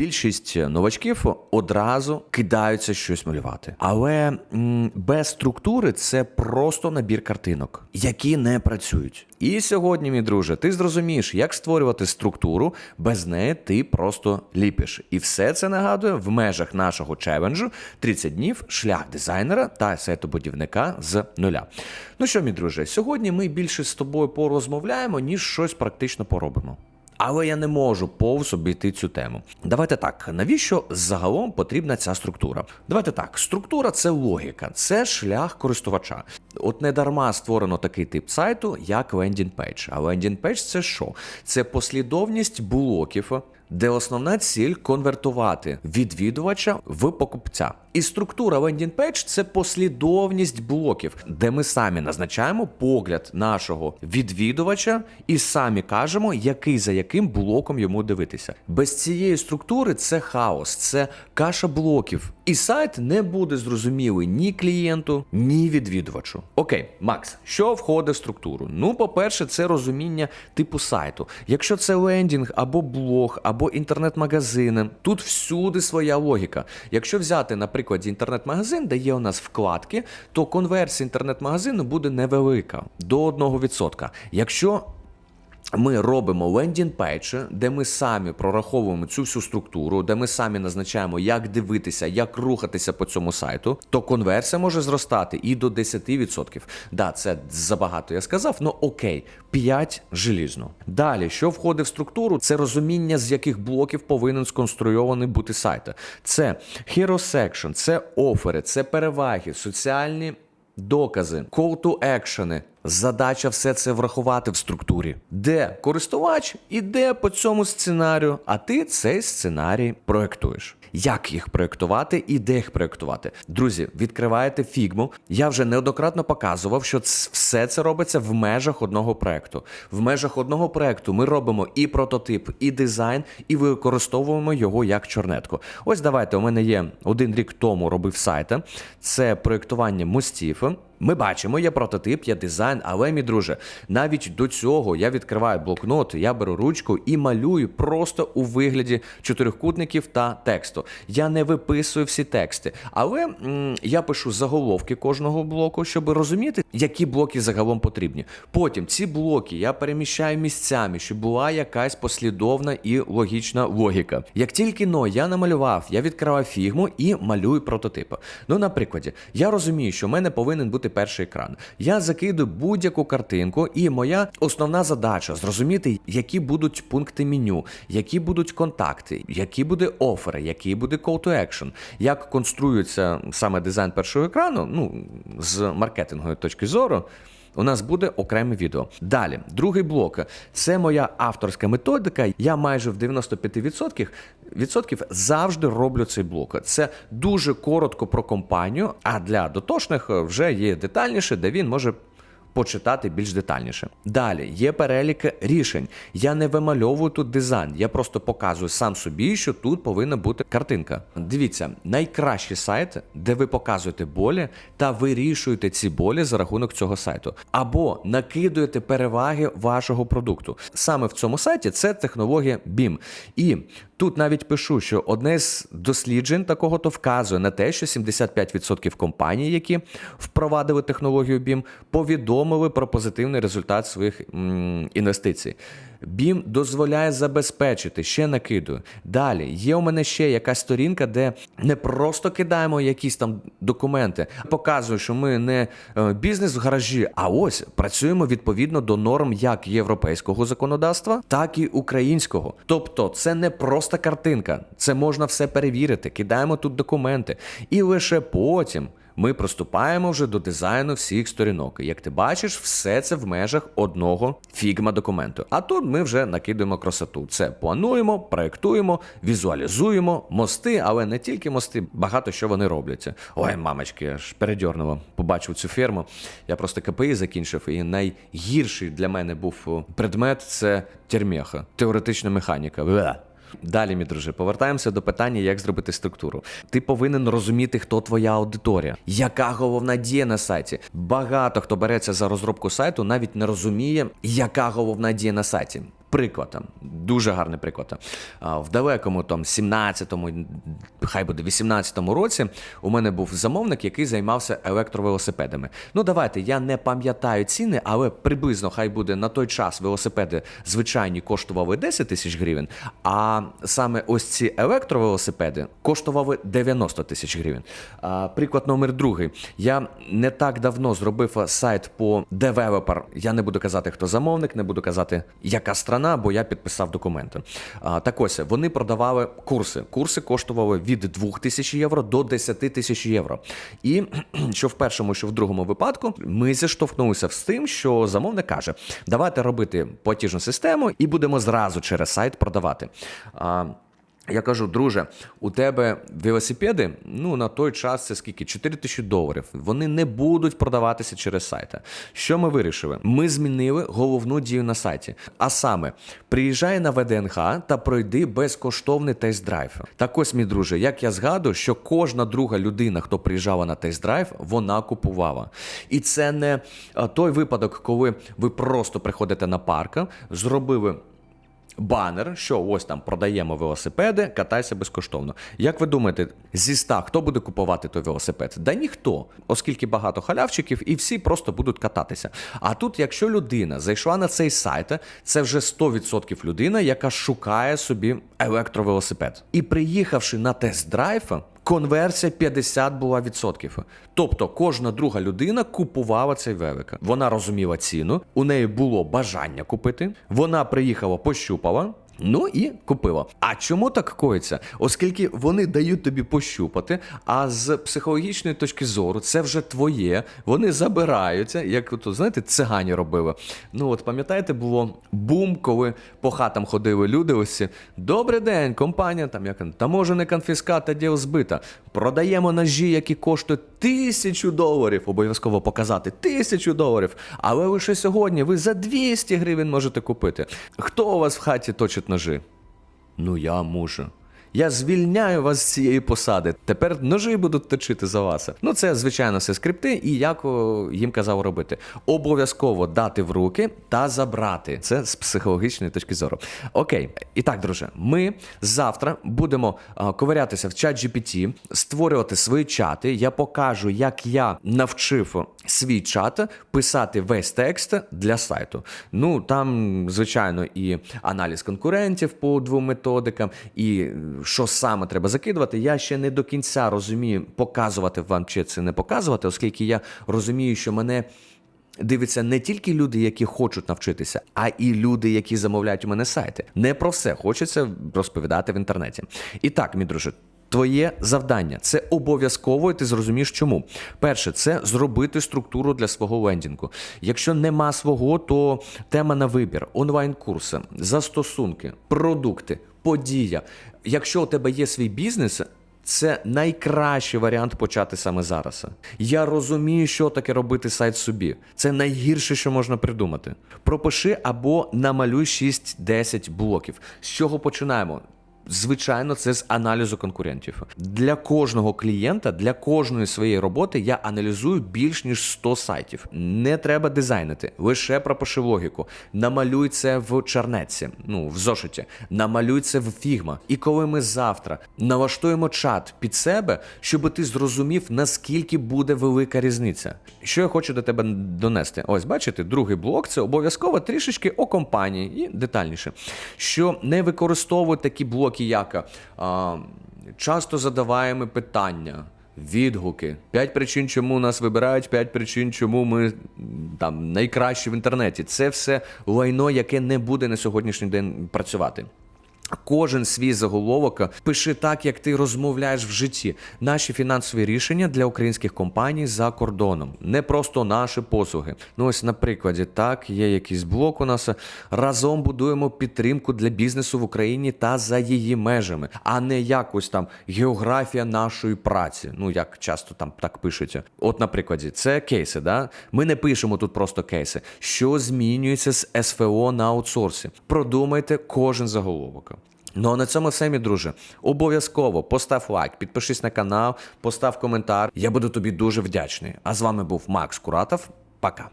більшість новачків одразу кидаються щось малювати. Але м, без структури це просто набір картинок, які не працюють. І сьогодні, мій друже, ти зрозумієш, як створювати структуру, без неї ти просто ліпиш. І все це нагадує в межах нашого челенджу 30 днів шлях дизайнера та сайтобудівника з нуля. Ну що, мій друже, сьогодні ми більше з тобою порозмовляємо, ніж щось практично поробимо. Але я не можу повз обійти цю тему. Давайте так, навіщо загалом потрібна ця структура? Давайте так, структура це логіка, це шлях користувача. От не дарма створено такий тип сайту, як лендінг пейдж. А лендінг пейдж це що? Це послідовність блоків, де основна ціль конвертувати відвідувача в покупця. І структура лендінг пейдж це послідовність блоків, де ми самі назначаємо погляд нашого відвідувача і самі кажемо, який за яким блоком йому дивитися. Без цієї структури це хаос, це каша блоків. І сайт не буде зрозумілий ні клієнту, ні відвідувачу. Окей, Макс, що входить в структуру? Ну, по-перше, це розуміння типу сайту. Якщо це лендінг або блог, або інтернет-магазини, тут всюди своя логіка. Якщо взяти, наприклад, інтернет-магазин, де є у нас вкладки, то конверсія інтернет-магазину буде невелика до 1%. Якщо ми робимо лендінг пейдж, де ми самі прораховуємо цю всю структуру, де ми самі назначаємо, як дивитися, як рухатися по цьому сайту, то конверсія може зростати і до 10%. Да, це забагато я сказав, ну окей, 5 желізно. Далі, що входить в структуру, це розуміння, з яких блоків повинен сконструйований бути сайт. Це hero section, це офери, це переваги, соціальні докази, call to action. Задача все це врахувати в структурі, де користувач іде по цьому сценарію, а ти цей сценарій проектуєш. Як їх проектувати і де їх проектувати? Друзі, відкриваєте фігму. Я вже неоднократно показував, що все це робиться в межах одного проекту. В межах одного проекту ми робимо і прототип, і дизайн, і використовуємо його як чорнетку. Ось давайте. У мене є один рік тому робив сайти. Це проектування мостів. Ми бачимо, є прототип, є дизайн, але, мій друже, навіть до цього я відкриваю блокнот, я беру ручку і малюю просто у вигляді чотирикутників та тексту. Я не виписую всі тексти, але м, я пишу заголовки кожного блоку, щоб розуміти, які блоки загалом потрібні. Потім ці блоки я переміщаю місцями, щоб була якась послідовна і логічна логіка. Як тільки но я намалював, я відкриваю фігму і малюю прототипи. Ну, на прикладі, я розумію, що в мене повинен бути перший екран. Я закидую будь-яку картинку, і моя основна задача зрозуміти, які будуть пункти меню, які будуть контакти, які буде офери, який буде call to action, як конструюється саме дизайн першого екрану, ну з маркетингової точки зору. У нас буде окреме відео. Далі, другий блок це моя авторська методика. Я майже в 95% відсотків завжди роблю цей блок. Це дуже коротко про компанію, а для дотошних вже є детальніше, де він може почитати більш детальніше. Далі є перелік рішень. Я не вимальовую тут дизайн, я просто показую сам собі, що тут повинна бути картинка. Дивіться, найкращий сайт, де ви показуєте болі та вирішуєте ці болі за рахунок цього сайту, або накидуєте переваги вашого продукту. Саме в цьому сайті це технологія BIM. І Тут навіть пишу, що одне з досліджень такого то вказує на те, що 75% компаній, які впровадили технологію BIM, повідомили про позитивний результат своїх інвестицій. BIM дозволяє забезпечити, ще накидую. Далі є у мене ще якась сторінка, де не просто кидаємо якісь там документи, а показую, що ми не е, бізнес в гаражі, а ось працюємо відповідно до норм як європейського законодавства, так і українського. Тобто, це не просто картинка, це можна все перевірити. Кидаємо тут документи, і лише потім. Ми приступаємо вже до дизайну всіх сторінок. І, Як ти бачиш, все це в межах одного фігма документу. А тут ми вже накидуємо красоту. Це плануємо, проектуємо, візуалізуємо мости, але не тільки мости, багато що вони роблять. Ой, мамочки, аж передьорнуло. Побачив цю ферму. Я просто КПІ закінчив, і найгірший для мене був предмет це термеха, теоретична механіка. Далі, мій друже, повертаємося до питання, як зробити структуру. Ти повинен розуміти, хто твоя аудиторія, яка головна дія на сайті. Багато хто береться за розробку сайту, навіть не розуміє, яка головна дія на сайті. Приклад, там, дуже гарний приклад. В далекому там 17-му, хай буде 18-му році, у мене був замовник, який займався електровелосипедами. Ну, давайте, я не пам'ятаю ціни, але приблизно хай буде на той час велосипеди звичайні коштували 10 тисяч гривень, а саме ось ці електровелосипеди коштували 90 тисяч гривень. Приклад номер другий. Я не так давно зробив сайт по девелопер. Я не буду казати, хто замовник, не буду казати, яка страна, бо я підписав документи. А, так ось вони продавали курси. Курси коштували від 2 тисяч євро до 10 тисяч євро. І що в першому, що в другому випадку, ми зіштовхнулися з тим, що замовник каже: давайте робити платіжну систему і будемо зразу через сайт продавати. А, я кажу, друже, у тебе велосипеди, ну на той час це скільки? 4 тисячі доларів. Вони не будуть продаватися через сайти. Що ми вирішили? Ми змінили головну дію на сайті. А саме, приїжджай на ВДНХ та пройди безкоштовний тест-драйв. Так ось, мій друже, як я згадую, що кожна друга людина, хто приїжджала на тест-драйв, вона купувала. І це не той випадок, коли ви просто приходите на парк, зробили банер, що ось там продаємо велосипеди, катайся безкоштовно. Як ви думаєте, зі 100 хто буде купувати той велосипед? Да ніхто, оскільки багато халявчиків, і всі просто будуть кататися. А тут, якщо людина зайшла на цей сайт, це вже 100% людина, яка шукає собі електровелосипед. І приїхавши на тест-драйв, Конверсія 50 була відсотків. Тобто кожна друга людина купувала цей велик. Вона розуміла ціну, у неї було бажання купити. Вона приїхала, пощупала. Ну і купила. А чому так коїться? Оскільки вони дають тобі пощупати, а з психологічної точки зору це вже твоє. Вони забираються, як от, знаєте, цигані робили. Ну от пам'ятаєте, було бум, коли по хатам ходили люди. Ось добрий день, компанія там як таможений конфіскат та діл збита. Продаємо ножі, які коштують тисячу доларів. Обов'язково показати тисячу доларів. Але лише сьогодні ви за 200 гривень можете купити. Хто у вас в хаті точить ножи? Ну я можу. Я звільняю вас з цієї посади. Тепер ножі будуть точити за вас. Ну це звичайно все скрипти, і як їм казав робити. Обов'язково дати в руки та забрати. Це з психологічної точки зору. Окей, і так, друже, ми завтра будемо ковирятися в чат GPT, створювати свої чати. Я покажу, як я навчив свій чат писати весь текст для сайту. Ну там, звичайно, і аналіз конкурентів по двом методикам, і що саме треба закидувати. Я ще не до кінця розумію, показувати вам чи це не показувати, оскільки я розумію, що мене. Дивиться не тільки люди, які хочуть навчитися, а і люди, які замовляють у мене сайти. Не про все хочеться розповідати в інтернеті. І так, мій друже, Твоє завдання це обов'язково, і ти зрозумієш, чому. Перше, це зробити структуру для свого лендінгу. Якщо нема свого, то тема на вибір, онлайн-курси, застосунки, продукти, подія. Якщо у тебе є свій бізнес. Це найкращий варіант почати саме зараз. Я розумію, що таке робити сайт собі. Це найгірше, що можна придумати. Пропиши або намалюй 6-10 блоків. З чого починаємо? Звичайно, це з аналізу конкурентів. Для кожного клієнта, для кожної своєї роботи я аналізую більш ніж 100 сайтів. Не треба дизайнити, лише пропиши логіку. Намалюй це в чарнеці, ну в зошиті, намалюй це в фігма. І коли ми завтра налаштуємо чат під себе, щоб ти зрозумів, наскільки буде велика різниця. Що я хочу до тебе донести? Ось, бачите, другий блок це обов'язково трішечки о компанії і детальніше. Що не використовують такі блоки, як а, часто задаваємо питання. Відгуки. П'ять причин, чому нас вибирають, п'ять причин, чому ми там найкращі в інтернеті. Це все лайно, яке не буде на сьогоднішній день працювати. Кожен свій заголовок пиши так, як ти розмовляєш в житті. Наші фінансові рішення для українських компаній за кордоном, не просто наші послуги. Ну ось на прикладі, так є якийсь блок у нас. Разом будуємо підтримку для бізнесу в Україні та за її межами, а не якось там географія нашої праці. Ну як часто там так пишуть. От, на прикладі, це кейси. Да? Ми не пишемо тут просто кейси. Що змінюється з СФО на аутсорсі? Продумайте кожен заголовок. Ну а на цьому все, мій друже. Обов'язково постав лайк, підпишись на канал, постав коментар. Я буду тобі дуже вдячний. А з вами був Макс Куратов. Пока.